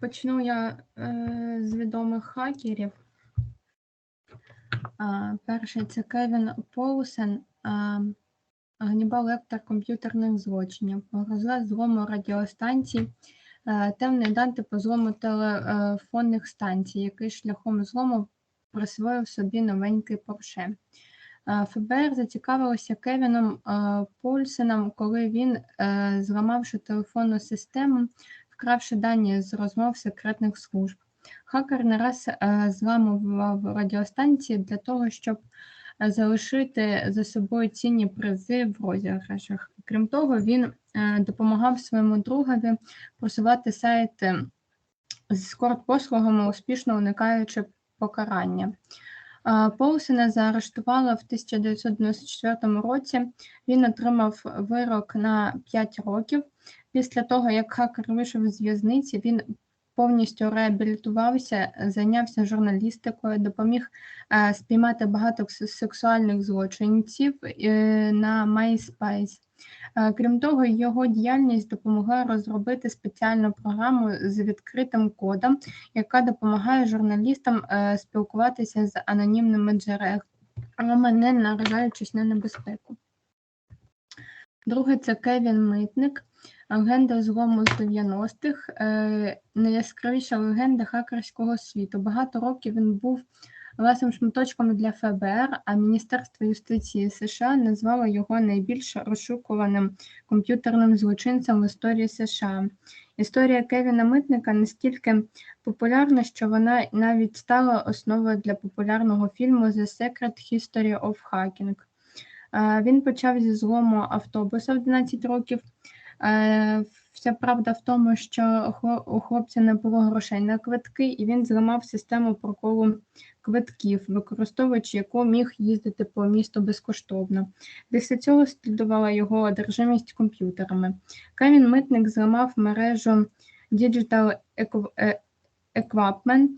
почну я е, з відомих хакерів. А, перший це Кевін Поусен, Ганнібал Лектор комп'ютерних злочинів, погроза злому радіостанцій, е, темний Данте по злому телефонних станцій, який шляхом злому присвоїв собі новенький Порше. Е, ФБР зацікавилося Кевіном е, Польсеном, коли він, е, зламавши телефонну систему, вкравши дані з розмов секретних служб. Хакер не раз е, зламував радіостанції для того, щоб е, залишити за собою цінні призи в розіграшах. Крім того, він е, допомагав своєму другові просувати сайти з корт-послугами, успішно уникаючи покарання. Поусена заарештували в 1994 році. Він отримав вирок на 5 років. Після того, як хакер вийшов з в'язниці, він повністю реабілітувався, зайнявся журналістикою, допоміг е, спіймати багато сексуальних злочинців е, на MySpace. Е, Крім того, його діяльність допомогла розробити спеціальну програму з відкритим кодом, яка допомагає журналістам спілкуватися з анонімними джерелами, не наражаючись на небезпеку. Друге це Кевін Митник, легенда злому з 90-х, е, найяскравіша легенда хакерського світу. Багато років він був власним шматочком для ФБР, а Міністерство юстиції США назвало його найбільш розшукуваним комп'ютерним злочинцем в історії США. Історія Кевіна Митника настільки популярна, що вона навіть стала основою для популярного фільму The Secret History of Hacking. Е, Він почав зі злому автобуса в 11 років. Е, Вся правда в тому, що у хлопця не було грошей на квитки, і він зламав систему проколу квитків, використовуючи яку міг їздити по місту безкоштовно. Після цього слідувала його одержимість комп'ютерами. Кевін Митник зламав мережу Digital е, Equipment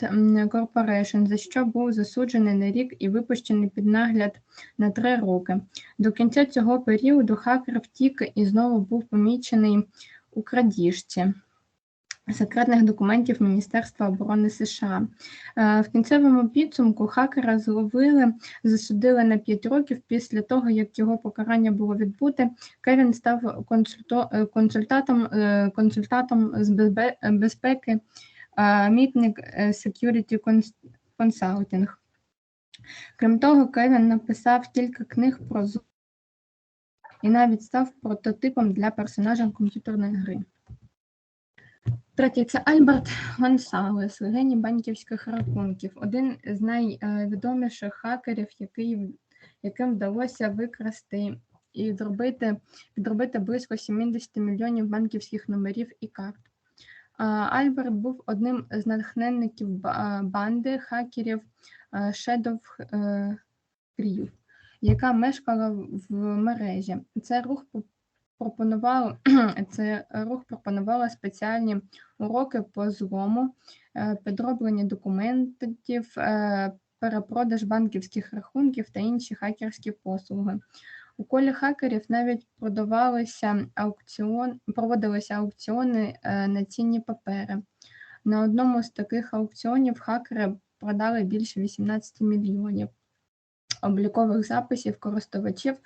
Corporation, за що був засуджений на рік і випущений під нагляд на три роки. До кінця цього періоду хакер втік і знову був помічений у крадіжці секретних документів Міністерства оборони США. Е, В кінцевому підсумку хакера зловили, засудили на 5 років після того, як його покарання було відбуте. Кевін став консульто- е, консультатом, е, консультатом з безпеки Мітник е, Security Cons- Consulting. Крім того, Кевін написав кілька книг про зло і навіть став прототипом для персонажа комп'ютерної гри. Третє це Альберт Гонсалес, геній банківських рахунків, один з найвідоміших хакерів, який, яким вдалося викрасти і підробити близько 70 мільйонів банківських номерів і карт. Альберт був одним з натхненників банди хакерів е, Shadow е, Crew, яка мешкала в мережі. Це рух по- пропонував це рух пропонувала спеціальні уроки по злому, е, підроблення документів, е, перепродаж банківських рахунків та інші хакерські послуги. У колі хакерів навіть продавалися аукціон, проводилися аукціони е, на цінні папери. На одному з таких аукціонів хакери продали більше 18 мільйонів облікових записів користувачів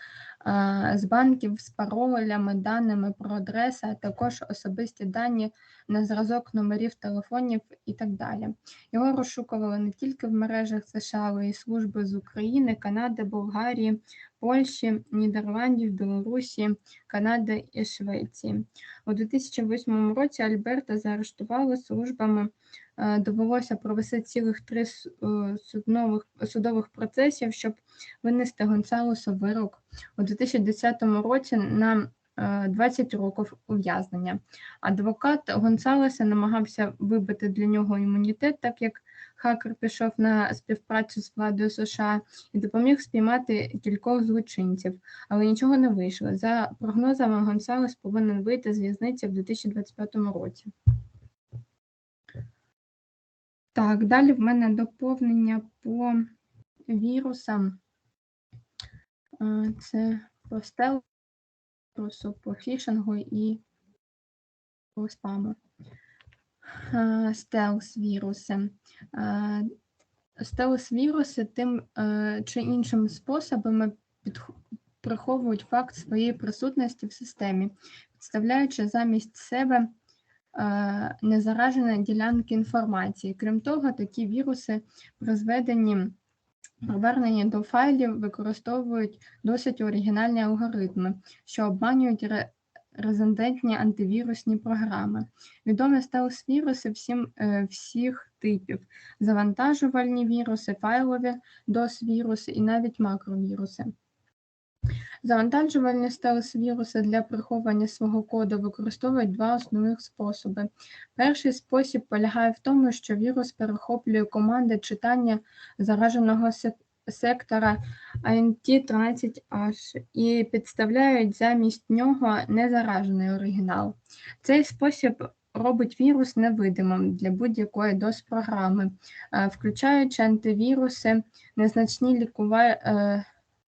з банків з паролями, даними про адреси, а також особисті дані на зразок номерів телефонів і так далі. Його розшукували не тільки в мережах США, але й служби з України, Канади, Болгарії, Польщі, Нідерландів, Білорусі, Канади і Швеції. У 2008 році Альберта заарештували службами. Довелося провести цілих три е, суднових, судових процесів, щоб винести Гонсалесу вирок у 2010 році на е, 20 років ув'язнення. Адвокат Гонсалеса намагався вибити для нього імунітет, так як хакер пішов на співпрацю з владою США і допоміг спіймати кількох злочинців, але нічого не вийшло. За прогнозами, Гонсалес повинен вийти з в'язниці в 2025 році. Так, далі в мене доповнення по вірусам. Це по стелсу, по фішингу і по спаму. Е, Стелс-віруси. Е, Стелс-віруси тим е, чи іншими способами приховують факт своєї присутності в системі, підставляючи замість себе е, незаражені ділянки інформації. Крім того, такі віруси при зведенні Повернення до файлів використовують досить оригінальні алгоритми, що обманюють ре- резидентні антивірусні програми. Відомі стелс-віруси всім, е, всіх типів: завантажувальні віруси, файлові DOS-віруси і навіть макровіруси. Завантажувальні стелс-віруси для приховування свого коду використовують два основних способи. Перший спосіб полягає в тому, що вірус перехоплює команди читання зараженого сектора INT13H і підставляють замість нього незаражений оригінал. Цей спосіб робить вірус невидимим для будь-якої DOS-програми, е, включаючи антивіруси, незначні лікува...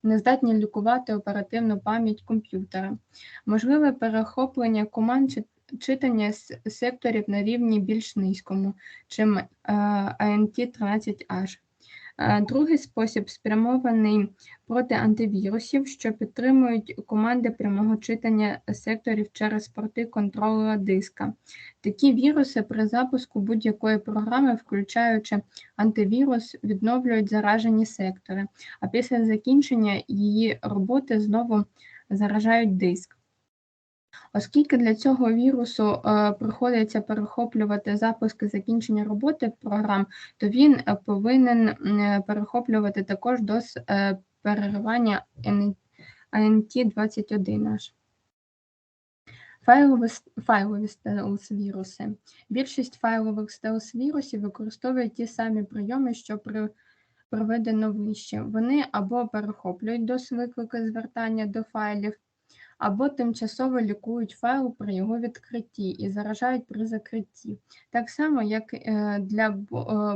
е, нездатні лікувати оперативну пам'ять комп'ютера. Можливе перехоплення команд чи- читання з секторів на рівні більш низькому, чим е, INT13H. Е, Другий спосіб спрямований проти антивірусів, що підтримують команди прямого читання секторів через порти контролера диска. Такі віруси при запуску будь-якої програми, включаючи антивірус, відновлюють заражені сектори, а після закінчення її роботи знову заражають диск. Оскільки для цього вірусу е, приходиться перехоплювати запуски закінчення роботи програм, то він е, повинен е, перехоплювати також до с- е, переривання INT21H. Файлові, файлові стелс-віруси. Більшість файлових стелс-вірусів використовують ті самі прийоми, що при проведено вище. Вони або перехоплюють DOS-виклики звертання до файлів, або тимчасово лікують файл при його відкритті і заражають при закритті. Так само, як е, для е,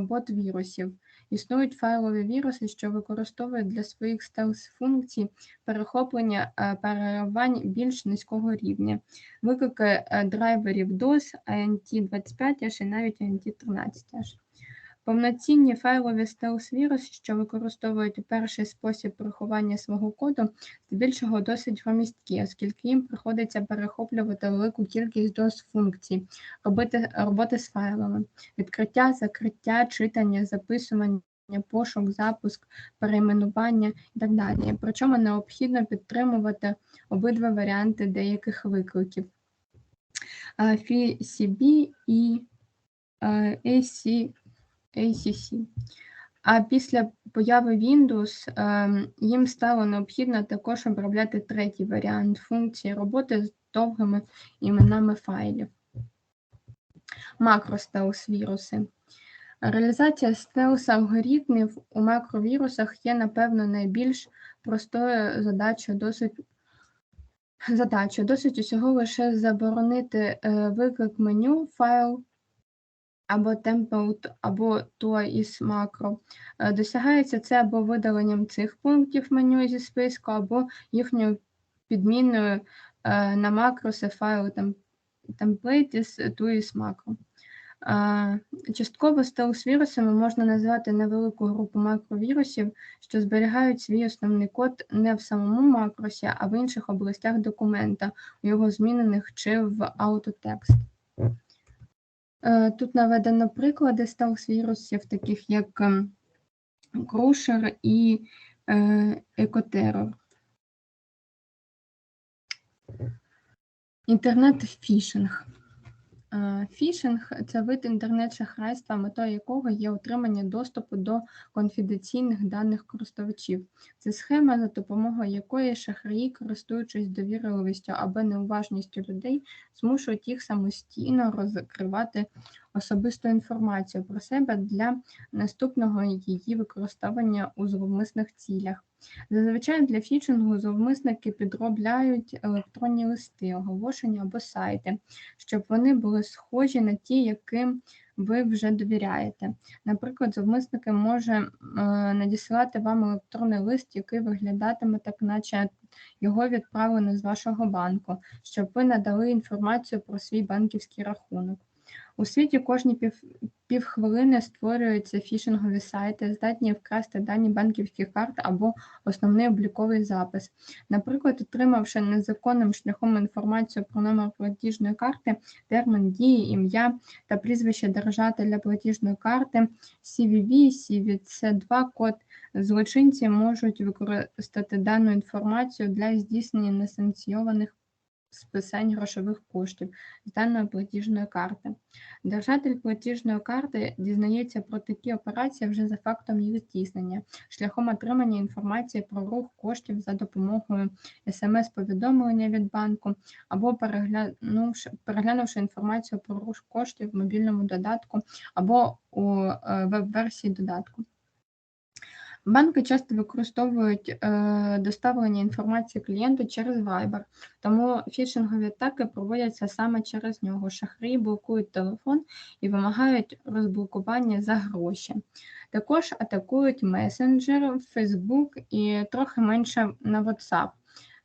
бот-вірусів. Існують файлові віруси, що використовують для своїх стелс-функцій перехоплення е, переривань більш низького рівня, виклики драйверів DOS, INT25H і навіть INT13H. Повноцінні файлові стелс-віруси, що використовують перший спосіб приховання свого коду, здебільшого досить громісткі, оскільки їм приходиться перехоплювати велику кількість DOS-функцій, робити роботи з файлами, відкриття, закриття, читання, записування, пошук, запуск, перейменування і так далі. Причому необхідно підтримувати обидва варіанти деяких викликів. Е, FCB і е, AC ACC. А після появи Windows ем, їм стало необхідно також обробляти третій варіант функції роботи з довгими іменами файлів. Макростелс-віруси. Реалізація стелс-алгоритмів у макровірусах є, напевно, найбільш простою задачею досить задачею. Досить усього лише заборонити е, виклик меню файл або template, або to із макро. Е, Досягається це або видаленням цих пунктів меню зі списку, або їхньою підміною е, на макроси файлу template із to із макро. Е, Частково стелс-вірусами можна назвати невелику групу макровірусів, що зберігають свій основний код не в самому макросі, а в інших областях документа, у його змінених чи в аутотекст. Е, Тут наведено приклади стелс-вірусів, таких як ем, Крушер і е, Екотерор. Інтернет-фішинг. Е, Фішинг це вид інтернет-шахрайства, метою якого є отримання доступу до конфіденційних даних користувачів. Це схема, за допомогою якої шахраї, користуючись довірливістю або неуважністю людей, змушують їх самостійно розкривати особисту інформацію про себе для наступного її використання у зловмисних цілях. Зазвичай для фішингу зловмисники підробляють електронні листи, оголошення або сайти, щоб вони були схожі на ті, яким ви вже довіряєте. Наприклад, зловмисники може е, надіслати вам електронний лист, який виглядатиме так, наче його відправлено з вашого банку, щоб ви надали інформацію про свій банківський рахунок. У світі кожні пів, півхвилини створюються фішингові сайти, здатні вкрасти дані банківських карт або основний обліковий запис. Наприклад, отримавши незаконним шляхом інформацію про номер платіжної карти, термін дії, ім'я та прізвище держателя платіжної карти, CVV, CVC2 код, злочинці можуть використати дану інформацію для здійснення несанкціонованих списань грошових коштів з даної платіжної карти. Держатель платіжної карти дізнається про такі операції вже за фактом їх здійснення, шляхом отримання інформації про рух коштів за допомогою смс-повідомлення від банку або переглянувши, переглянувши інформацію про рух коштів в мобільному додатку або у е, веб-версії додатку. Банки часто використовують е, доставлення інформації клієнту через Viber, тому фішингові атаки проводяться саме через нього. Шахраї блокують телефон і вимагають розблокування за гроші. Також атакують месенджер, Facebook і трохи менше на WhatsApp.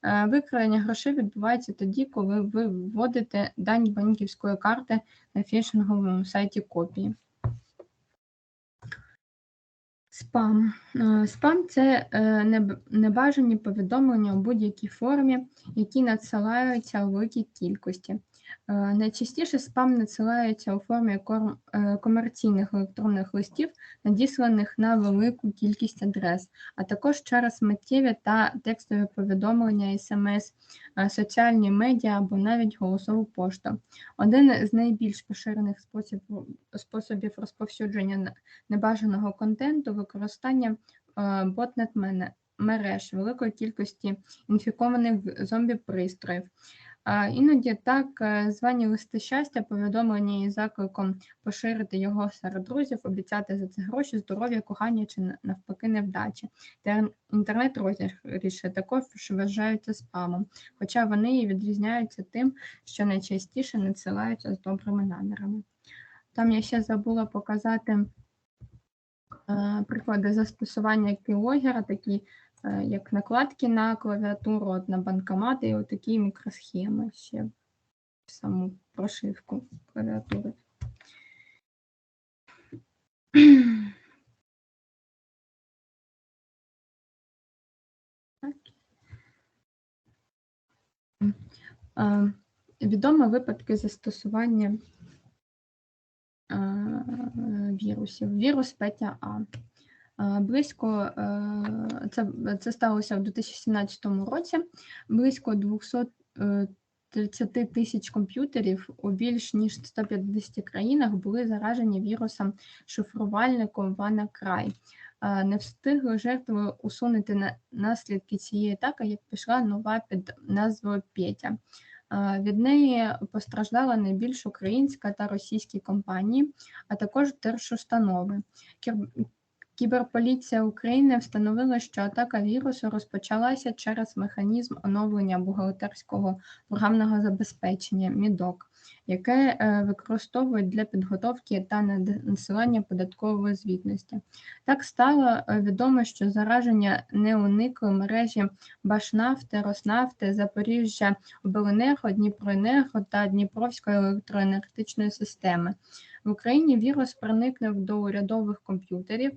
Е, викрадення грошей відбувається тоді, коли ви вводите дані банківської карти на фішинговому сайті копії. Спам. Е, спам це е, небажані повідомлення у будь-якій формі, які надсилаються у великій кількості. Е, найчастіше спам надсилається у формі е, комерційних електронних листів, надісланих на велику кількість адрес, а також через миттєві та текстові повідомлення, смс, е, соціальні медіа або навіть голосову пошту. Один з найбільш поширених способів розповсюдження небажаного контенту використання ботнет мереж великої кількості інфікованих зомбі-пристроїв. Іноді так е, звані листи щастя, повідомлені із закликом поширити його серед друзів, обіцяти за це гроші, здоров'я, кохання чи навпаки невдачі. Та інтернет-розігріші також вважаються спамом, хоча вони і відрізняються тим, що найчастіше надсилаються з добрими намірами. Там я ще забула показати е, приклади застосування кілогера, такі як накладки на клавіатуру, от на банкомати і отакі мікросхеми ще в саму прошивку клавіатури. Е, відомі випадки застосування е, вірусів. Вірус Петя А. Близько е, це це сталося в 2017 році. Близько 230 е, тисяч комп'ютерів у більш ніж 150 країнах були заражені вірусом шифрувальником WannaCry. Не встигли жертви усунути наслідки цієї атаки, як пішла нова під назвою Петя. Від неї постраждала найбільш українська та російські компанії, а також держустанови. Кіберполіція України встановила, що атака вірусу розпочалася через механізм оновлення бухгалтерського програмного забезпечення МІДОК, яке е, використовують для підготовки та надсилання податкової звітності. Так стало е, відомо, що зараження не уникли мережі Башнафти, Роснафти, Запоріжжя, Обленерго, Дніпроенерго та Дніпровської електроенергетичної системи. В Україні вірус проникнув до урядових комп'ютерів,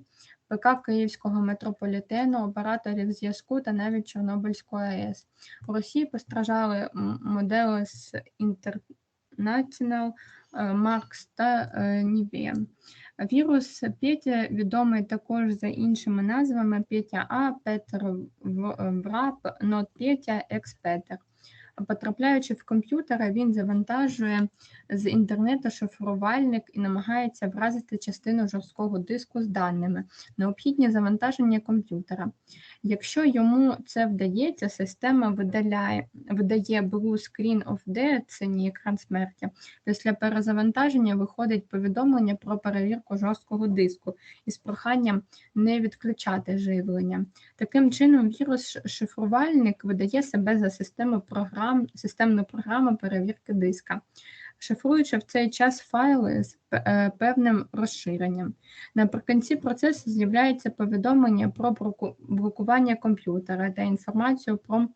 ПК Київського метрополітену, операторів зв'язку та навіть Чорнобильської АЕС. У Росії постраждали модели з International, Маркс та Nivea. Вірус Петя відомий також за іншими назвами Петя А, Петр Враб, Нот Петя, Експетер. Потрапляючи в комп'ютер, він завантажує з інтернету шифрувальник і намагається вразити частину жорсткого диску з даними, необхідні завантаження комп'ютера. Якщо йому це вдається, система видаляє, видає Blue Screen of Death, синій екран смерті. Після перезавантаження виходить повідомлення про перевірку жорсткого диску із проханням не відключати живлення. Таким чином, вірус-шифрувальник видає себе за систему програм, системну програму перевірки диска шифруючи в цей час файли з е, певним розширенням. Наприкінці процесу з'являється повідомлення про блокування комп'ютера та інформацію про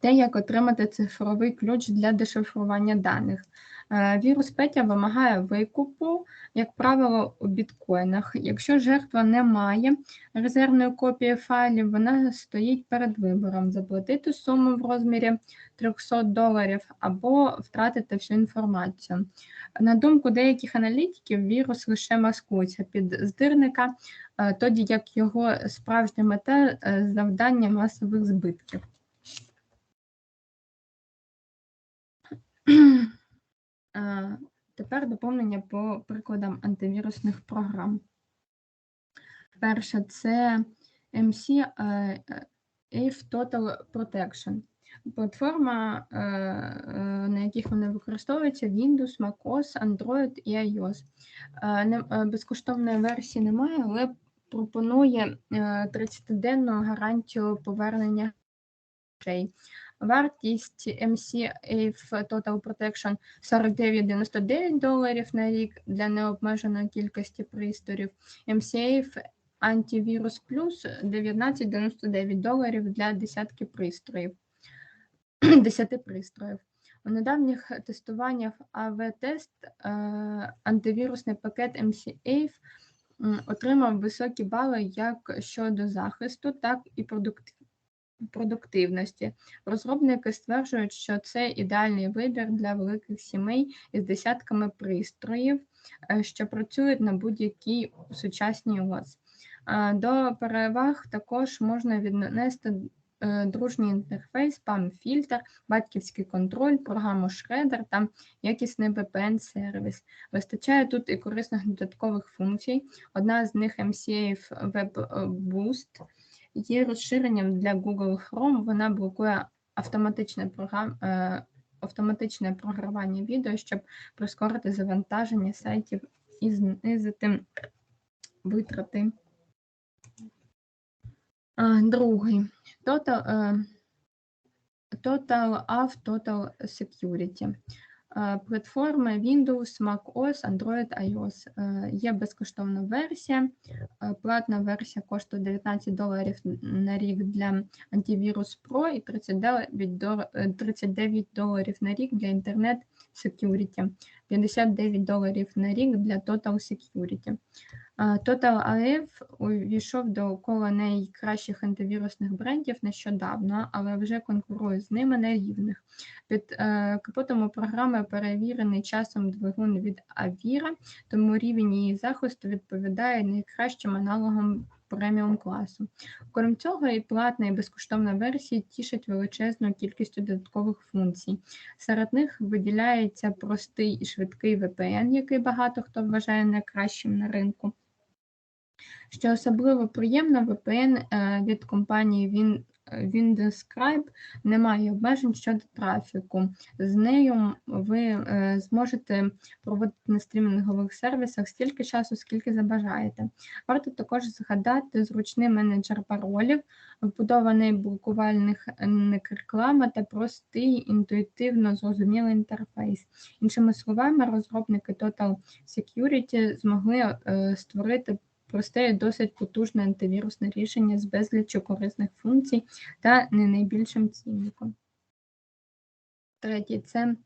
те, як отримати цифровий ключ для дешифрування даних. Е, Вірус Петя вимагає викупу, як правило, у біткоїнах. Якщо жертва не має резервної копії файлів, вона стоїть перед вибором заплатити суму в розмірі 300 доларів або втратити всю інформацію. На думку деяких аналітиків, вірус лише маскується під здирника, е, тоді як його справжня мета е, завдання масових збитків. Тепер доповнення по прикладам антивірусних програм. Перше це MC е, е, AVE Total Protection. Платформа, е, е, на яких вони використовуються, Windows, MacOS, Android і iOS. Е, е, Безкоштовної версії немає, але пропонує е, 30-денну гарантію повернення грошей. Вартість MC AVE Total Protection 49,99 доларів на рік для необмеженої кількості пристроїв. MCAVE Antivirus Plus 19,99 доларів для десятки пристроїв. 10 пристроїв. У недавніх тестуваннях АВ-тест е, антивірусний пакет MCAVE м, отримав високі бали як щодо захисту, так і продуктивності продуктивності. Розробники стверджують, що це ідеальний вибір для великих сімей із десятками пристроїв, е, що працюють на будь-якій сучасній ОС. Е, До переваг також можна віднести е, дружній інтерфейс, спам-фільтр, батьківський контроль, програму Shredder та якісний VPN-сервіс. Вистачає тут і корисних додаткових функцій. Одна з них MCA Web Boost – є розширенням для Google Chrome. Вона блокує автоматичне програм, е, автоматичне програвання відео, щоб прискорити завантаження сайтів і знизити витрати. Другий Total, е, Total Av Total Security. Е, Платформи Windows, macOS, Android, iOS. Е, Є безкоштовна версія. Е, Платна версія коштує 19 доларів на рік для антивірус Pro і 39 дол- е, 39 доларів на рік для Internet Security, 59 доларів на рік для Total Security. Total AF увійшов до кола найкращих антивірусних брендів нещодавно, але вже конкурує з ними на рівних. Під е, капотом у програми перевірений часом двигун від Avira, тому рівень її захисту відповідає найкращим аналогам преміум класу. Крім цього, і платна і безкоштовна версії тішать величезною кількістю додаткових функцій. Серед них виділяється простий і швидкий VPN, який багато хто вважає найкращим на ринку. Що особливо приємно, VPN е, від компанії Win- Windescribe не має обмежень щодо трафіку. З нею ви е, зможете проводити на стрімінгових сервісах стільки часу, скільки забажаєте. Варто також згадати зручний менеджер паролів, вбудований блокувальних реклама та простий інтуїтивно зрозумілий інтерфейс. Іншими словами, розробники Total Security змогли е, створити просте і досить потужне антивірусне рішення з безліччю корисних функцій та не найбільшим цінником. Третє це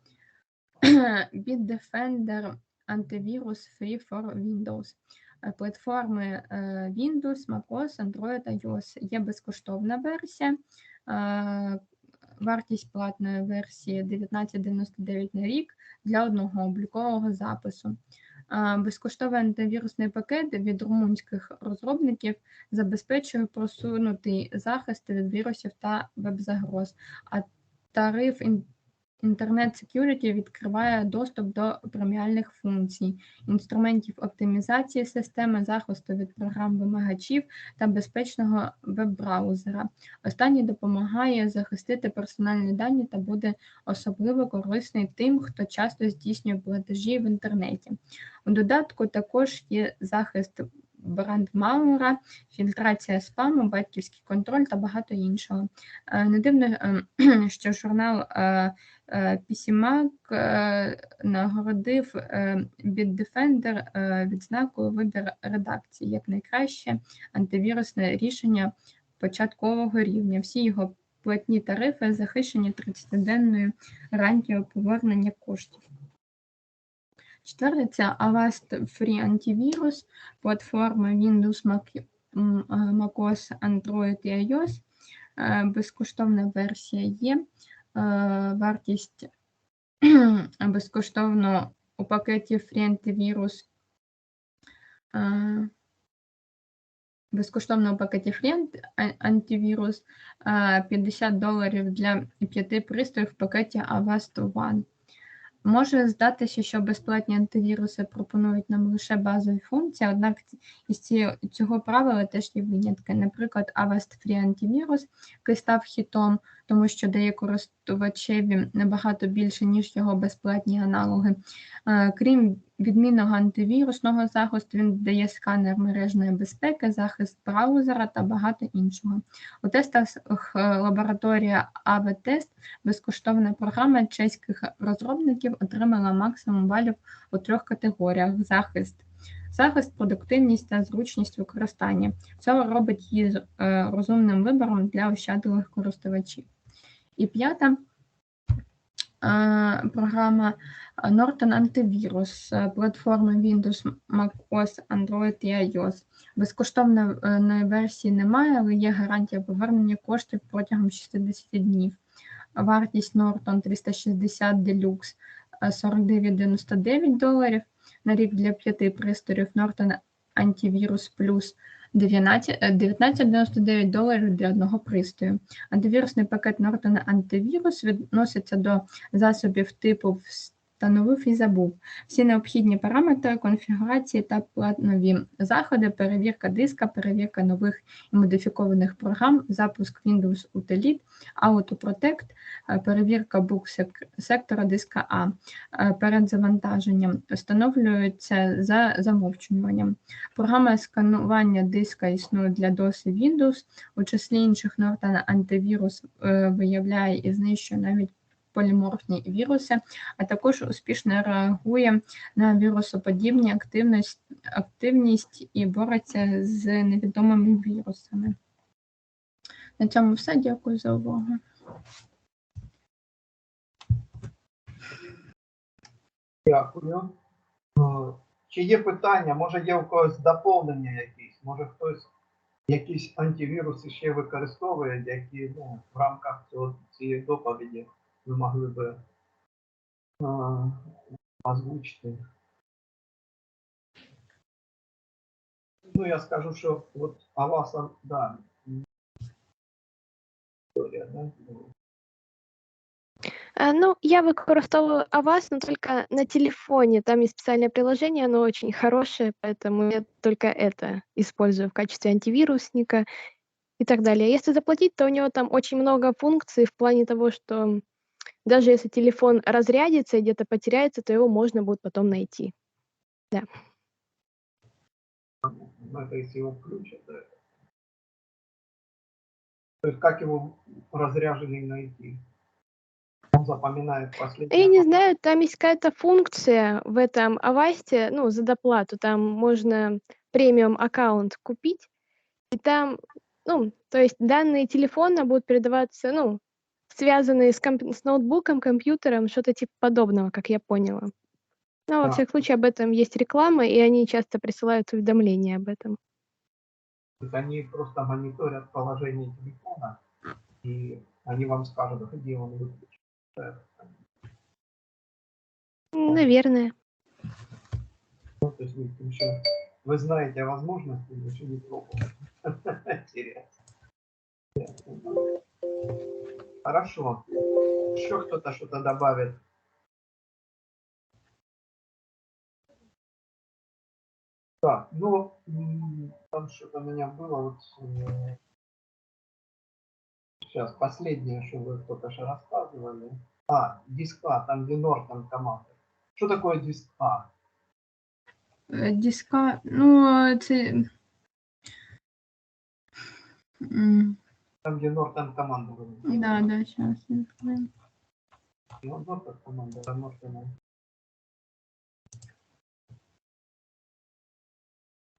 Bitdefender антивірус Free for Windows. Е, Платформи е, Windows, macOS, Android, iOS. Є безкоштовна версія. е, Вартість платної версії 19,99 на рік для одного облікового запису. Безкоштовний антивірусний пакет від румунських розробників забезпечує просунутий захист від вірусів та веб-загроз, а тариф ін- Internet Security відкриває доступ до преміальних функцій, інструментів оптимізації системи, захисту від програм вимагачів та безпечного веб-браузера. Останній допомагає захистити персональні дані та буде особливо корисний тим, хто часто здійснює платежі в інтернеті. У додатку також є захист брандмауера, фільтрація спаму, батьківський контроль та багато іншого. Е, Не дивно, е, що журнал е, е, нагородив Bitdefender відзнакою вибір редакції як найкраще антивірусне рішення початкового рівня. Всі його безплатні тарифи, захищені 30-денною гарантією повернення коштів. Четверте, це Avast Free Antivirus, платформа Windows, Mac, macOS, Android і iOS. Е, Безкоштовна версія є. Е, Вартість безкоштовно у пакеті Free Antivirus е, безкоштовно у пакеті а- антивірус е, 50 доларів для п'яти пристроїв в пакеті Avast One. Може здатися, що безплатні антивіруси пропонують нам лише базові функції, однак із цього правила теж є винятки. Наприклад, Avast Free Antivirus, який став хітом, тому що дає користувачеві набагато більше, ніж його безплатні аналоги. Е, Крім відмінного антивірусного захисту, він дає сканер мережної безпеки, захист браузера та багато іншого. У тестах е, лабораторія AV-тест безкоштовна програма чеських розробників отримала максимум балів у трьох категоріях: захист, захист, продуктивність та зручність використання. Це робить її е, розумним вибором для ощадливих користувачів. І п'ята е, програма е, Norton е, платформи Windows, macOS, Android і iOS. Безкоштовної версії немає, але є гарантія повернення коштів протягом 60 днів. Вартість Norton 360 Deluxe е, 49,99 доларів на рік для п'яти пристроїв Norton Antivirus Plus 19 е, 19,99 доларів для одного пристрою. Антивірусний пакет Norton Antivirus відноситься до засобів типу встановив і забув. Всі необхідні параметри, конфігурації та платнові заходи, перевірка диска, перевірка нових і модифікованих програм, запуск Windows Utility, AutoProtect, е, перевірка бук-сектора диска А е, перед завантаженням встановлюється за замовчуванням. Програма сканування диска існує для DOS Windows. У числі інших Norton антивірус е, виявляє і знищує навіть поліморфні віруси, а також успішно реагує на вірусоподібні активність, активність і бореться з невідомими вірусами. На цьому все. Дякую за увагу. Дякую. Е, Чи є питання? Може є у когось доповнення якісь? Може хтось якісь антивіруси ще використовує, які ну, в рамках цього, цієї доповіді ви могли би е, озвучити? Ну, я скажу, що от Аваса, да. м, Історія, да? А, Ну, я використовую Avast, но только на телефоне. Там есть специальное приложение, оно очень хорошее, поэтому я только это использую в качестве антивирусника и так далее. Если заплатить, то у него там очень много функций в плане того, что даже если телефон разрядится и где-то потеряется, то его можно будет потом найти. Ну, это если его включат, да. То есть как его разряженный найти? Он запоминает последний. Я не знаю, там есть какая-то функция в этом Авасте, ну, за доплату, там можно премиум аккаунт купить, и там, ну, то есть данные телефона будут передаваться, ну, связанные с, комп- с ноутбуком, компьютером, что-то типа подобного, как я поняла. Но во А. всяком случае об этом есть реклама, и они часто присылают уведомления об этом. То есть они просто мониторят положение телефона, и они вам скажут, где он выключен. Наверное. Ну, то есть вы еще вы знаете о возможности, но еще не пробовали. Интересно. Хорошо. Еще кто-то что-то добавит? Так, ну, там что-то у меня было вот... Сейчас, последнее, что вы только что рассказывали. А, диск А, там где Нортон команда. Что такое диск А? Е, Диска, ну, це. М, Там, где Нортон команда. вы Да, да, сейчас. Ну, Нортон команда, а Нортон.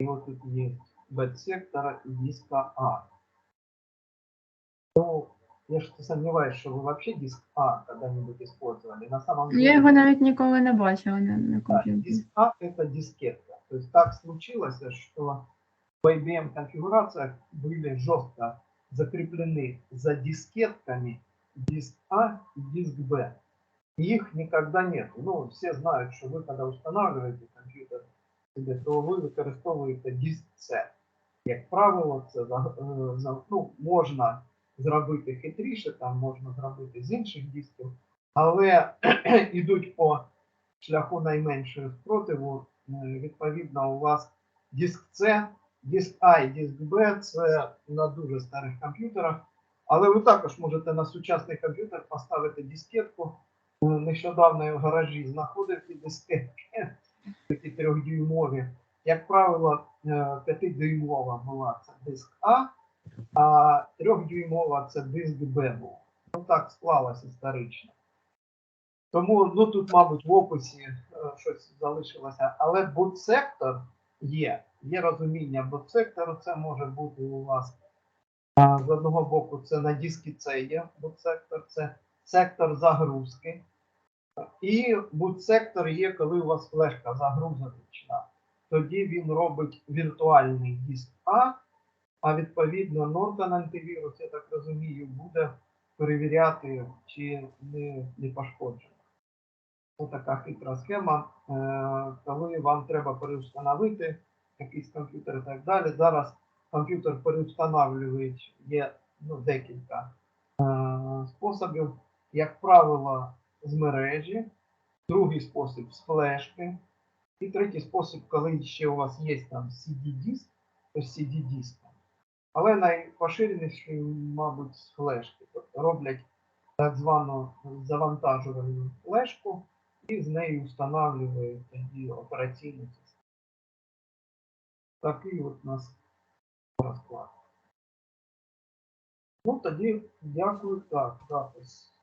И вот тут есть бэт-сектора и диска А. Ну, я ж сомневаюсь, что вы вообще диск А когда-нибудь использовали. На самом деле, Я його навіть ніколи не бачила на, на да, комп'ютері. диск А это дискетка. То есть так случилось, что в IBM конфигурациях были жестко закреплены за дискетками диск А и диск Б. И Их никогда нет. Ну, все знают, что вы когда устанавливаете компьютер себе, то ви використовуєте диск С. Як правило, це за- е, за- ну, можна зробити хитріше, там можна зробити з інших дисків, але йдуть по шляху найменшого спротиву. Е, Відповідно, у вас диск С, диск А і диск Б це на дуже старих комп'ютерах. Але ви також можете на сучасний комп'ютер поставити дискетку. Е, Нещодавно я в гаражі знаходив ті дискетки, такі трьохдюймові. Як правило, е, п'ятидюймова була це диск А, а трьохдюймова це диск Б був. Ну так склалося історично. Тому ну, тут, мабуть, в описі е, щось залишилося. Але бут-сектор є. Є розуміння бут-сектору, це може бути у вас з одного боку, це на дискі це є бут-сектор, це сектор загрузки. І бут-сектор є, коли у вас флешка загрузочна. Тоді він робить віртуальний диск А, а відповідно Norton антивірус, я так розумію, буде перевіряти, чи не, не пошкоджено. Ось така хитра схема, е, коли вам треба переустановити якийсь комп'ютер і так далі. Зараз комп'ютер переустановлюють, є ну, декілька е, способів. Як правило, з мережі, другий спосіб з флешки, і третій спосіб, коли ще у вас є там CD-диск, то з CD-диском. Але найпоширеніший, мабуть, з флешки. Тобто роблять так звану завантажувальну флешку і з нею встановлюють тоді операційну. Такий от у нас розклад. Ну, тоді дякую так, запис.